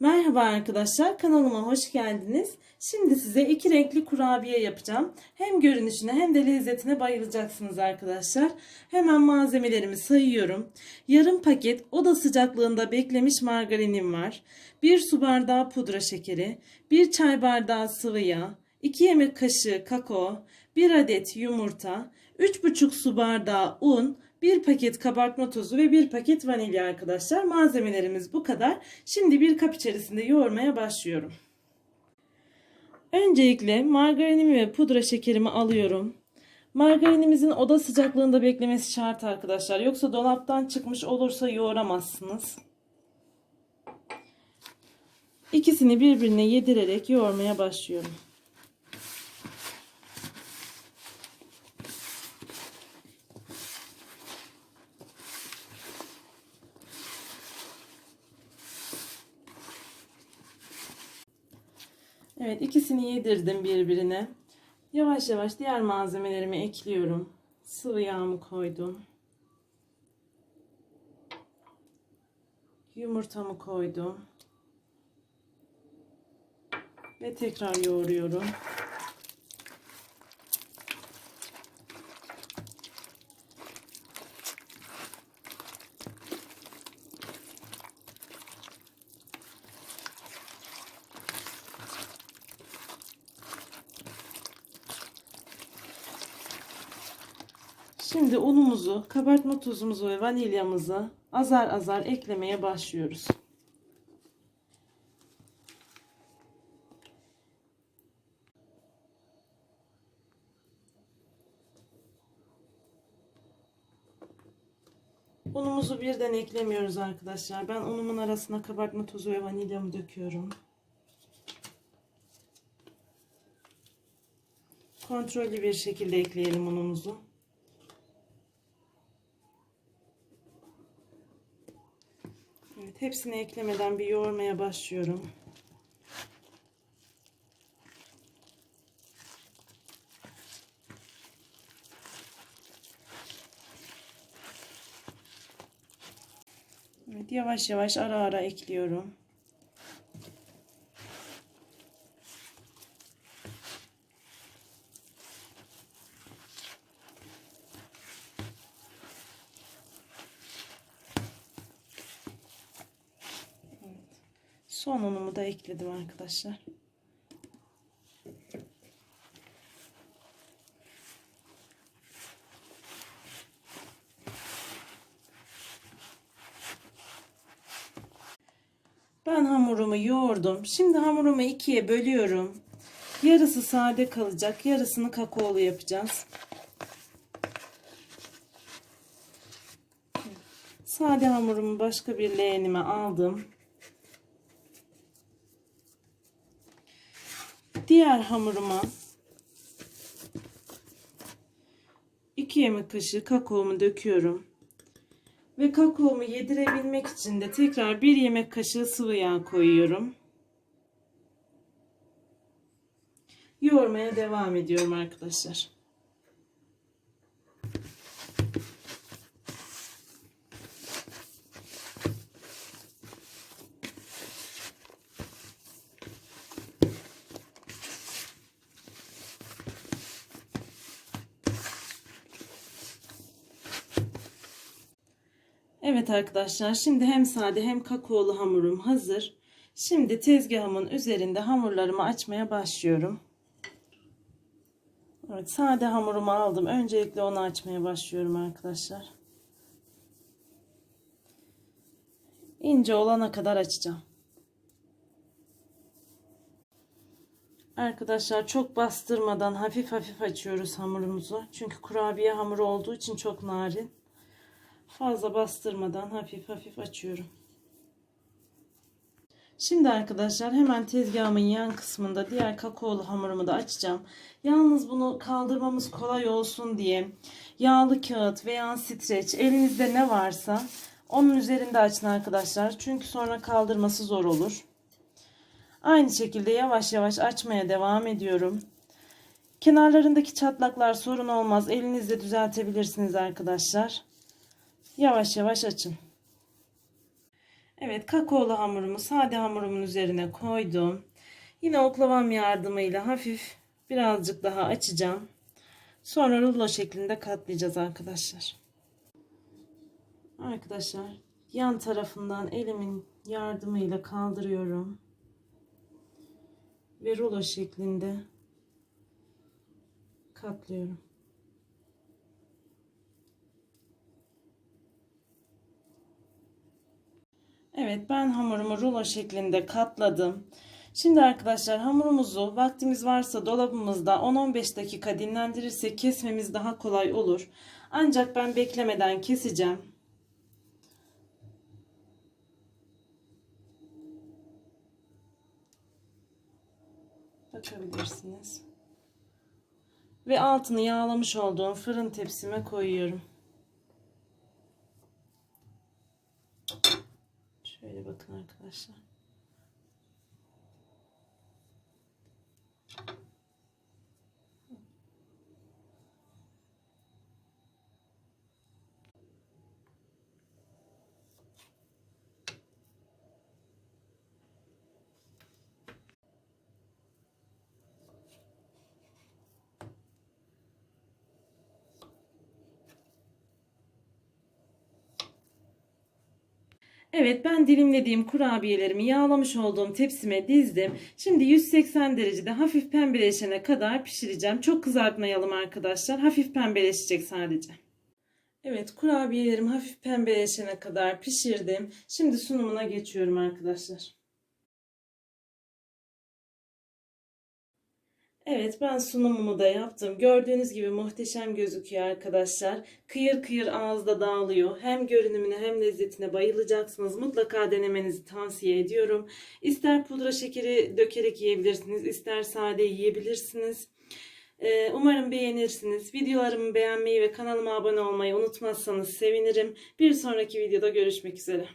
Merhaba arkadaşlar kanalıma hoş geldiniz. Şimdi size iki renkli kurabiye yapacağım. Hem görünüşüne hem de lezzetine bayılacaksınız arkadaşlar. Hemen malzemelerimi sayıyorum. Yarım paket oda sıcaklığında beklemiş margarinim var. 1 su bardağı pudra şekeri, 1 çay bardağı sıvı yağ, 2 yemek kaşığı kakao, 1 adet yumurta, 3,5 su bardağı un, 1 paket kabartma tozu ve 1 paket vanilya arkadaşlar. Malzemelerimiz bu kadar. Şimdi bir kap içerisinde yoğurmaya başlıyorum. Öncelikle margarinimi ve pudra şekerimi alıyorum. Margarinimizin oda sıcaklığında beklemesi şart arkadaşlar. Yoksa dolaptan çıkmış olursa yoğuramazsınız. İkisini birbirine yedirerek yoğurmaya başlıyorum. Evet ikisini yedirdim birbirine. Yavaş yavaş diğer malzemelerimi ekliyorum. Sıvı yağımı koydum. Yumurtamı koydum. Ve tekrar yoğuruyorum. Şimdi unumuzu, kabartma tuzumuzu ve vanilyamızı azar azar eklemeye başlıyoruz. Unumuzu birden eklemiyoruz arkadaşlar. Ben unumun arasına kabartma tozu ve vanilyamı döküyorum. Kontrollü bir şekilde ekleyelim unumuzu. Evet, hepsini eklemeden bir yoğurmaya başlıyorum. Evet, yavaş yavaş ara ara ekliyorum. Son unumu da ekledim arkadaşlar. Ben hamurumu yoğurdum. Şimdi hamurumu ikiye bölüyorum. Yarısı sade kalacak. Yarısını kakaolu yapacağız. Sade hamurumu başka bir leğenime aldım. Diğer hamuruma 2 yemek kaşığı kakaomu döküyorum. Ve kakaomu yedirebilmek için de tekrar 1 yemek kaşığı sıvı yağ koyuyorum. Yoğurmaya devam ediyorum arkadaşlar. Evet arkadaşlar şimdi hem sade hem kakaolu hamurum hazır. Şimdi tezgahımın üzerinde hamurlarımı açmaya başlıyorum. Evet sade hamurumu aldım. Öncelikle onu açmaya başlıyorum arkadaşlar. İnce olana kadar açacağım. Arkadaşlar çok bastırmadan hafif hafif açıyoruz hamurumuzu. Çünkü kurabiye hamuru olduğu için çok narin. Fazla bastırmadan hafif hafif açıyorum. Şimdi arkadaşlar hemen tezgahımın yan kısmında diğer kakaolu hamurumu da açacağım. Yalnız bunu kaldırmamız kolay olsun diye yağlı kağıt veya streç elinizde ne varsa onun üzerinde açın arkadaşlar. Çünkü sonra kaldırması zor olur. Aynı şekilde yavaş yavaş açmaya devam ediyorum. Kenarlarındaki çatlaklar sorun olmaz. Elinizle düzeltebilirsiniz arkadaşlar. Yavaş yavaş açın. Evet kakaolu hamurumu sade hamurumun üzerine koydum. Yine oklavam yardımıyla hafif birazcık daha açacağım. Sonra rulo şeklinde katlayacağız arkadaşlar. Arkadaşlar yan tarafından elimin yardımıyla kaldırıyorum. Ve rulo şeklinde katlıyorum. Evet ben hamurumu rulo şeklinde katladım. Şimdi arkadaşlar hamurumuzu vaktimiz varsa dolabımızda 10-15 dakika dinlendirirsek kesmemiz daha kolay olur. Ancak ben beklemeden keseceğim. Bakabilirsiniz. Ve altını yağlamış olduğum fırın tepsime koyuyorum. 嗯可是 Evet ben dilimlediğim kurabiyelerimi yağlamış olduğum tepsime dizdim. Şimdi 180 derecede hafif pembeleşene kadar pişireceğim. Çok kızartmayalım arkadaşlar. Hafif pembeleşecek sadece. Evet kurabiyelerim hafif pembeleşene kadar pişirdim. Şimdi sunumuna geçiyorum arkadaşlar. Evet ben sunumumu da yaptım. Gördüğünüz gibi muhteşem gözüküyor arkadaşlar. Kıyır kıyır ağızda dağılıyor. Hem görünümüne hem lezzetine bayılacaksınız. Mutlaka denemenizi tavsiye ediyorum. İster pudra şekeri dökerek yiyebilirsiniz. ister sade yiyebilirsiniz. Ee, Umarım beğenirsiniz. Videolarımı beğenmeyi ve kanalıma abone olmayı unutmazsanız sevinirim. Bir sonraki videoda görüşmek üzere.